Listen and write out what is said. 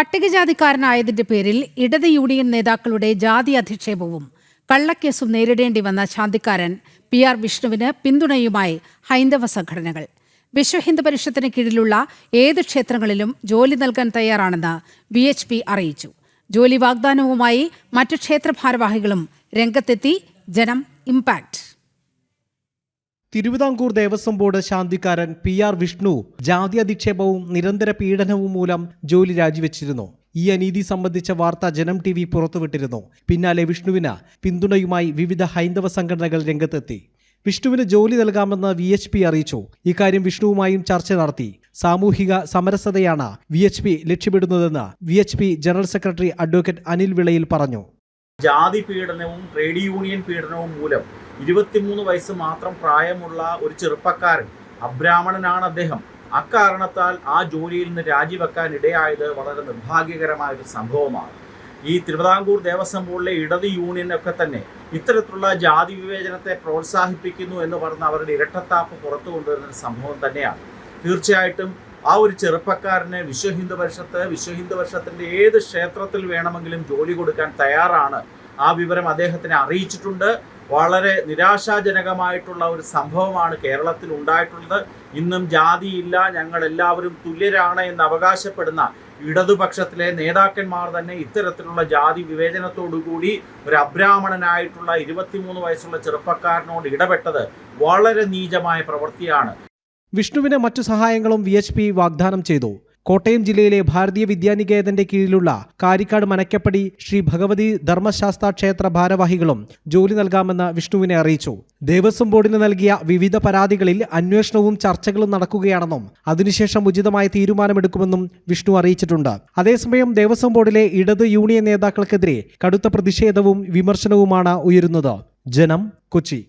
പട്ടികജാതിക്കാരനായതിന്റെ പേരിൽ ഇടത് യൂണിയൻ നേതാക്കളുടെ ജാതി അധിക്ഷേപവും കള്ളക്കേസും നേരിടേണ്ടി വന്ന ശാന്തിക്കാരൻ പി ആർ വിഷ്ണുവിന് പിന്തുണയുമായി ഹൈന്ദവ സംഘടനകൾ. വിശ്വ ഹിന്ദു പരിഷത്തിന് കീഴിലുള്ള ഏത് ക്ഷേത്രങ്ങളിലും ജോലി നൽകാൻ തയ്യാറാണെന്ന് വി എച്ച് പി അറിയിച്ചു. ജോലി വാഗ്ദാനവുമായി മറ്റു ക്ഷേത്ര ഭാരവാഹികളും രംഗത്തെത്തി ജനം ഇമ്പാക്ട് തിരുവിതാംകൂർ ദേവസ്വം ബോർഡ് ശാന്തിക്കാരൻ പി ആർ വിഷ്ണു ജാതി അധിക്ഷേപവും നിരന്തര പീഡനവും മൂലം ജോലി രാജിവെച്ചിരുന്നു. ഈ അനീതി സംബന്ധിച്ച വാർത്ത ജനം ടി വി പുറത്തുവിട്ടിരുന്നു. പിന്നാലെ വിഷ്ണുവിന് പിന്തുണയുമായി വിവിധ ഹൈന്ദവ സംഘടനകൾ രംഗത്തെത്തി. വിഷ്ണുവിന് ജോലി നൽകാമെന്ന് വി എച്ച് പി അറിയിച്ചു. ഇക്കാര്യം വിഷ്ണുവുമായും ചർച്ച നടത്തി. സാമൂഹിക സമരസതയാണ് വി എച്ച് പി ലക്ഷ്യമിടുന്നതെന്ന് V H P general secretary advocate Anil Vilayil പറഞ്ഞു. ജാതി പീഡനവും ട്രേഡ് യൂണിയൻ പീഡനവും മൂലം ഇരുപത്തിമൂന്ന് വയസ്സ് മാത്രം പ്രായമുള്ള ഒരു ചെറുപ്പക്കാരൻ അബ്രാഹ്മണനാണ് അദ്ദേഹം. അക്കാരണത്താൽ ആ ജോലിയിൽ നിന്ന് രാജിവെക്കാൻ ഇടയായത് വളരെ നിർഭാഗ്യകരമായ ഒരു സംഭവമാണ്. ഈ തിരുവിതാംകൂർ ദേവസ്വം ബോർഡിലെ ഇടത് യൂണിയനൊക്കെ തന്നെ ഇത്തരത്തിലുള്ള ജാതി വിവേചനത്തെ പ്രോത്സാഹിപ്പിക്കുന്നു എന്ന് പറഞ്ഞ് അവരുടെ ഇരട്ടത്താപ്പ് പുറത്തു കൊണ്ടുവരുന്ന ഒരു സംഭവം തന്നെയാണ്. തീർച്ചയായിട്ടും ആ ഒരു ചെറുപ്പക്കാരന് വിശ്വ ഹിന്ദു പരിഷത്ത് വിശ്വ ഹിന്ദു പരിഷത്തിന്റെ ഏത് ക്ഷേത്രത്തിൽ വേണമെങ്കിലും ജോലി കൊടുക്കാൻ തയ്യാറാണ് ആ വിവരം അദ്ദേഹത്തിനെ അറിയിച്ചിട്ടുണ്ട്. വളരെ നിരാശാജനകമായിട്ടുള്ള ഒരു സംഭവമാണ് കേരളത്തിൽ ഉണ്ടായിട്ടുള്ളത്. ഇന്നും ജാതിയില്ല ഞങ്ങൾ എല്ലാവരും തുല്യരാണ് എന്ന് അവകാശപ്പെടുന്ന ഇടതുപക്ഷത്തിലെ നേതാക്കന്മാർ തന്നെ ഇത്തരത്തിലുള്ള ജാതി വിവേചനത്തോടുകൂടി ഒരു അബ്രാഹ്മണനായിട്ടുള്ള ഇരുപത്തിമൂന്ന് വയസ്സുള്ള ചെറുപ്പക്കാരനോട് ഇടപെട്ടത് വളരെ നീചമായ പ്രവൃത്തിയാണ്. വിഷ്ണുവിന് മറ്റു സഹായങ്ങളും വി എച്ച് പി വാഗ്ദാനം ചെയ്തു. കോട്ടയം ജില്ലയിലെ ഭാരതീയ വിദ്യാനികേതന്റെ കീഴിലുള്ള കാരിക്കാട് മനക്കപ്പടി ശ്രീ ഭഗവതി ധർമ്മശാസ്ത്ര ക്ഷേത്ര ഭാരവാഹികളും ജോലി നൽകാമെന്ന് വിഷ്ണുവിനെ അറിയിച്ചു. ദേവസ്വം ബോർഡിന് നൽകിയ വിവിധ പരാതികളിൽ അന്വേഷണവും ചർച്ചകളും നടക്കുകയാണെന്നും അതിനുശേഷം ഉചിതമായ തീരുമാനമെടുക്കുമെന്നും വിഷ്ണു അറിയിച്ചിട്ടുണ്ട്. അതേസമയം ദേവസ്വം ബോർഡിലെ ഇടത് യൂണിയൻ നേതാക്കൾക്കെതിരെ കടുത്ത പ്രതിഷേധവും വിമർശനവുമാണ് ഉയരുന്നത്. ജനം കൊച്ചി.